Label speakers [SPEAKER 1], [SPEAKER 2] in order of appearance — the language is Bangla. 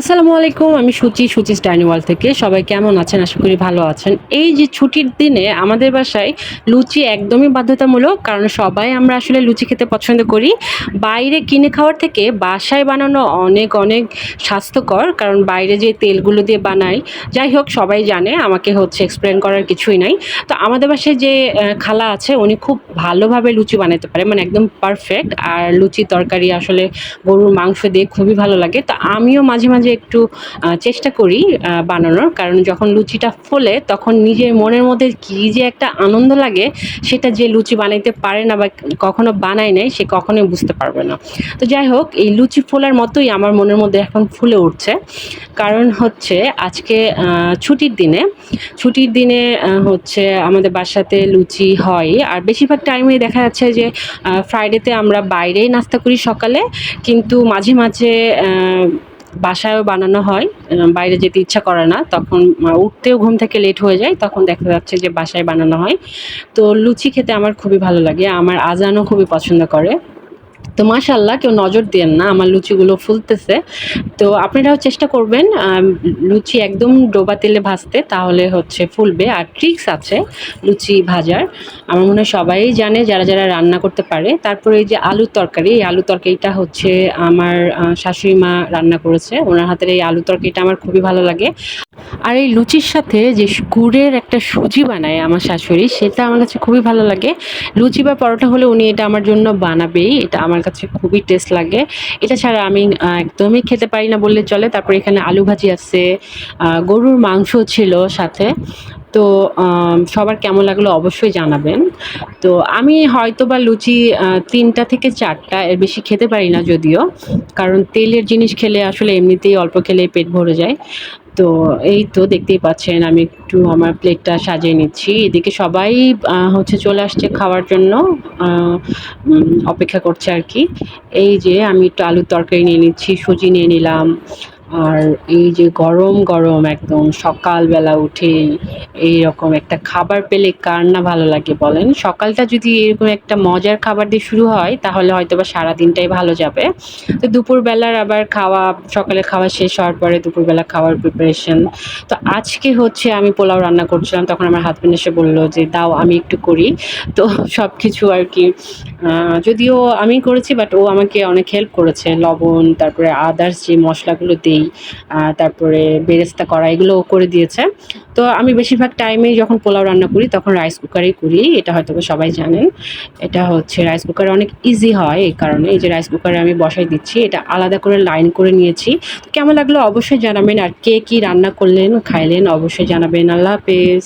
[SPEAKER 1] আসসালামু আলাইকুম, আমি সুচি সুচি স্টাইনিওয়াল থেকে। সবাই কেমন আছেন? আশা করি ভালো আছেন। এই যে ছুটির দিনে আমাদের বাসায় লুচি একদমই বাধ্যতামূলক, কারণ সবাই আমরা আসলে লুচি খেতে পছন্দ করি। বাইরে কিনে খাওয়ার থেকে বাসায় বানানো অনেক অনেক স্বাস্থ্যকর, কারণ বাইরে যে তেলগুলো দিয়ে বানাই, যাই হোক, সবাই জানে, আমাকে হচ্ছে এক্সপ্লেন করার কিছুই নাই। তো আমাদের বাসায় যে খালা আছে, উনি খুব ভালোভাবে লুচি বানাতে পারে মানে একদম পারফেক্ট আর লুচি তরকারি আসলে গরুর মাংস দিয়ে খুবই ভালো লাগে। তো আমিও মাঝে মাঝে একটু চেষ্টা করি বানানোর। কারণ যখন লুচিটা ফোলে, তখন নিজের মনের মধ্যে কী যে একটা আনন্দ লাগে, সেটা যে লুচি বানাইতে পারে না বা কখনো বানায় নাই, সে কখনোই বুঝতে পারবে না। তো যাই হোক, এই লুচি ফোলার মতোই আমার মনের মধ্যে এখন ফুলে উঠছে। কারণ হচ্ছে আজকে ছুটির দিনে ছুটির দিনে হচ্ছে আমাদের বাসাতে লুচি হয়। আর বেশিরভাগ টাইমে দেখা যাচ্ছে যে ফ্রাইডেতে আমরা বাইরেই নাস্তা করি সকালে। কিন্তু মাঝে মাঝে বাসায়ও বানানো হয় বাইরে যেতে ইচ্ছা করে না, তখন উঠতেও ঘুম থেকে লেট হয়ে যায়, তখন দেখা যাচ্ছে যে বাসায় বানানো হয়। তো লুচি খেতে আমার খুবই ভালো লাগে, আমার আজানও খুবই পছন্দ করে। তো মাশাল্লাহ কেউ নজর দেন না, আমার লুচিগুলো ফুলতেছে। তো আপনারাও চেষ্টা করবেন লুচি একদম ডোবা তেলে ভাজতে, তাহলে হচ্ছে ফুলবে। আর ট্রিক্স আছে লুচি ভাজার। আমার মনে হয় সবাই জানে, যারা যারা রান্না করতে পারে। তারপরে এই যে আলুর তরকারি, এই আলু তরকারিটা হচ্ছে আমার শাশুড়ি মা রান্না করেছে। ওনার হাতের এই আলু তরকারিটা আমার খুবই ভালো লাগে। আর এই লুচির সাথে যে গুড়ের একটা সুজি বানায় আমার শাশুড়ি, সেটা আমার কাছে খুবই ভালো লাগে। লুচি বা পরোটা হলে উনি এটা আমার জন্য বানাবেই, এটা আমার কাছে খুবই টেস্ট লাগে। এটা ছাড়া আমি একদমই খেতে পারি না বললে চলে। তারপরে এখানে আলু ভাজি আছে গরুর মাংস ছিল সাথে। তো সবার কেমন লাগল অবশ্যই জানাবেন। তো আমি হয়তো বা লুচি তিনটা থেকে চারটা এর বেশি খেতে পারি না যদিও। কারণ তেলের জিনিস খেলে আসলে এমনিতেই অল্প খেলে পেট ভরে যায়। তো এই তো দেখতেই পাচ্ছেন, আমি একটু আমার প্লেটটা সাজিয়ে নিচ্ছি। এদিকে সবাই হচ্ছে চলে আসছে খাওয়ার জন্য অপেক্ষা করছে আর কি। এই যে আমি একটু আলুর তরকারি নিয়ে নিচ্ছি, সুজি নিয়ে নিলাম আর এই যে গরম গরম একদম সকালবেলা উঠে এইরকম একটা খাবার পেলে কার না ভালো লাগে বলেন? সকালটা যদি এরকম একটা মজার খাবার দিয়ে শুরু হয়, তাহলে হয়তো বা সারাদিনটাই ভালো যাবে। তো দুপুরবেলার আবার খাওয়া সকালে খাওয়া শেষ হওয়ার পরে দুপুরবেলা খাওয়ার প্রিপারেশন তো আজকে হচ্ছে আমি পোলাও রান্না করছিলাম, তখন আমার হাজবেন্ড এসে বলল যে, দাও, আমি একটু করি। তো সব কিছু আর কি যদিও আমি করেছি বাট ও আমাকে অনেক হেল্প করেছে। লবণ, তারপরে আদার্স যে মশলাগুলো দিই আহ, তারপরে বেরেস্তা করা এগুলো করে দিয়েছে। তো আমি বেশিরভাগ টাইমে যখন পোলাও রান্না করি তখন রাইস কুকারেই করি এটা হয়তো সবাই জানেন। এটা হচ্ছে রাইস কুকার অনেক ইজি হয় এই কারণে এই যে রাইস কুকারে আমি বসাই দিচ্ছি এটা আলাদা করে লাইন করে নিয়েছি। কেমন লাগল অবশ্যই জানাবেন আর কে কী রান্না করলেন খাইলেন অবশ্যই জানাবেন। আল্লাহ হাফেজ।